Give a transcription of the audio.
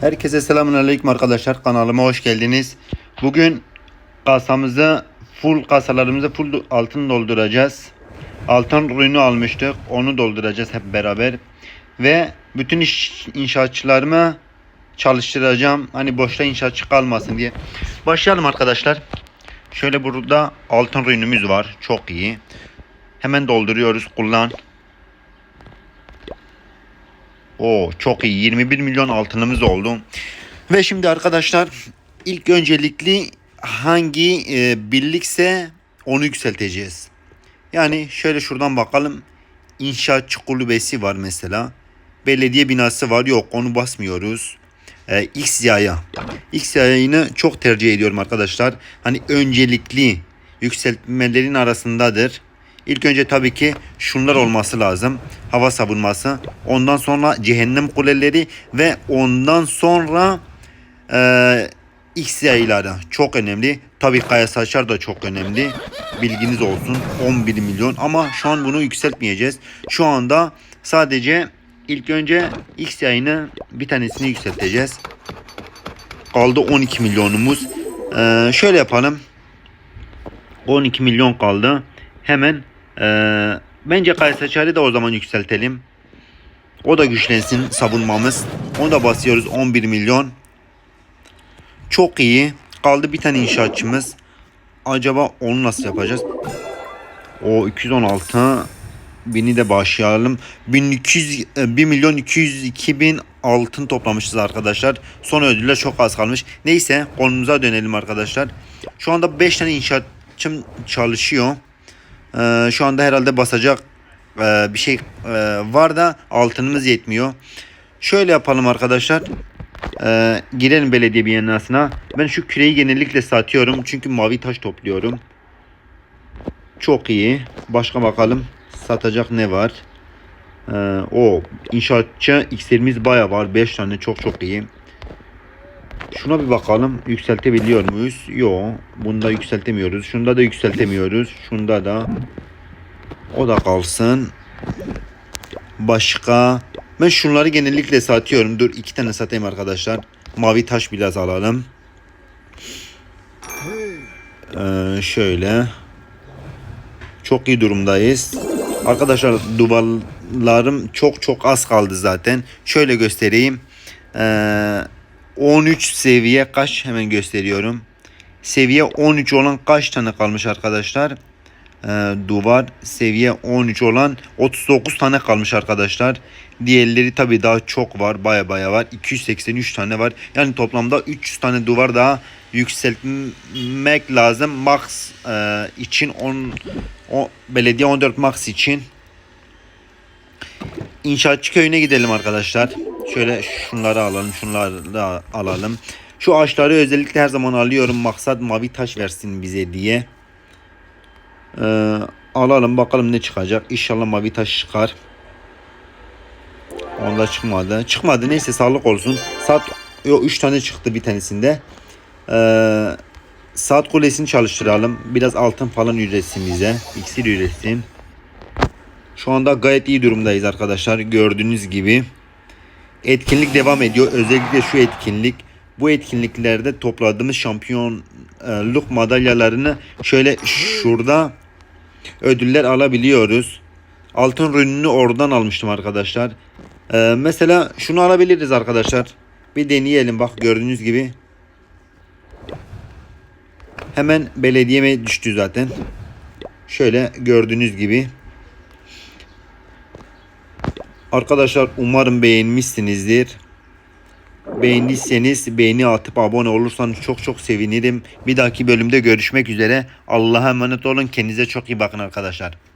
Herkese selamünaleyküm arkadaşlar. Kanalıma hoş geldiniz. Bugün kasamızı full kasalarımızı full altın dolduracağız. Altın ürünü almıştık. Onu dolduracağız hep beraber. Ve bütün iş, inşaatçılarımı çalıştıracağım. Hani boşta inşaatçı kalmasın diye. Başlayalım arkadaşlar. Şöyle burada altın ürünümüz var. Çok iyi. Hemen dolduruyoruz. Kullan. O çok iyi. 21 milyon altınımız oldu. Ve şimdi arkadaşlar ilk öncelikli hangi e, birlikse onu yükselteceğiz. Yani şöyle şuradan bakalım. İnşaatçı kulübesi var mesela. Belediye binası var. Yok onu basmıyoruz. E, X yaya. Çok tercih ediyorum arkadaşlar. Hani öncelikli yükseltmelerin arasındadır. İlk önce tabii ki şunlar olması lazım. Hava savunması. Ondan sonra cehennem kuleleri ve ondan sonra e, X yayları çok önemli. Tabii kaya saçlar da çok önemli. Bilginiz olsun. 11 milyon ama şu an bunu yükseltmeyeceğiz. Şu anda sadece ilk önce X yayını bir tanesini yükselteceğiz. Kaldı 12 milyonumuz. E, şöyle yapalım. 12 milyon kaldı. Hemen ee, bence Kaysaçar'ı da o zaman yükseltelim. O da güçlensin savunmamız. Onu da basıyoruz 11 milyon. Çok iyi. Kaldı bir tane inşaatçımız. Acaba onu nasıl yapacağız? O 216 bini de başlayalım. 1200 1 milyon 202 bin altın toplamışız arkadaşlar. Son ödüller çok az kalmış. Neyse konumuza dönelim arkadaşlar. Şu anda 5 tane inşaatçım çalışıyor. Ee, şu anda herhalde basacak e, bir şey e, var da altınımız yetmiyor. Şöyle yapalım arkadaşlar. Ee, girelim belediye binasına. Ben şu küreyi genellikle satıyorum. Çünkü mavi taş topluyorum. Çok iyi. Başka bakalım. Satacak ne var? Ee, o inşaatçı X'lerimiz baya var. 5 tane çok çok iyi. Şuna bir bakalım. Yükseltebiliyor muyuz? Yok. Bunda yükseltemiyoruz. Şunda da yükseltemiyoruz. Şunda da. O da kalsın. Başka. Ben şunları genellikle satıyorum. Dur iki tane satayım arkadaşlar. Mavi taş biraz alalım. Ee, şöyle. Çok iyi durumdayız. Arkadaşlar duvarlarım çok çok az kaldı zaten. Şöyle göstereyim. Eee 13 seviye kaç hemen gösteriyorum. Seviye 13 olan kaç tane kalmış arkadaşlar? Ee, duvar seviye 13 olan 39 tane kalmış arkadaşlar. Diğerleri tabi daha çok var. Baya baya var. 283 tane var. Yani toplamda 300 tane duvar daha yükseltmek lazım. Max e, için 10 o belediye 14 max için İnşaatçı köyüne gidelim arkadaşlar. Şöyle şunları alalım, şunları da alalım. Şu ağaçları özellikle her zaman alıyorum. Maksat mavi taş versin bize diye. Ee, alalım bakalım ne çıkacak. İnşallah mavi taş çıkar. Onda çıkmadı. Çıkmadı neyse sağlık olsun. Saat yo 3 tane çıktı bir tanesinde. Ee, saat kulesini çalıştıralım. Biraz altın falan üretsin bize. İksir üretsin. Şu anda gayet iyi durumdayız arkadaşlar. Gördüğünüz gibi. Etkinlik devam ediyor. Özellikle şu etkinlik. Bu etkinliklerde topladığımız şampiyonluk madalyalarını şöyle şurada ödüller alabiliyoruz. Altın ürününü oradan almıştım arkadaşlar. Ee, mesela şunu alabiliriz arkadaşlar. Bir deneyelim bak gördüğünüz gibi. Hemen belediyeme düştü zaten. Şöyle gördüğünüz gibi. Arkadaşlar umarım beğenmişsinizdir. Beğendiyseniz beğeni atıp abone olursanız çok çok sevinirim. Bir dahaki bölümde görüşmek üzere. Allah'a emanet olun. Kendinize çok iyi bakın arkadaşlar.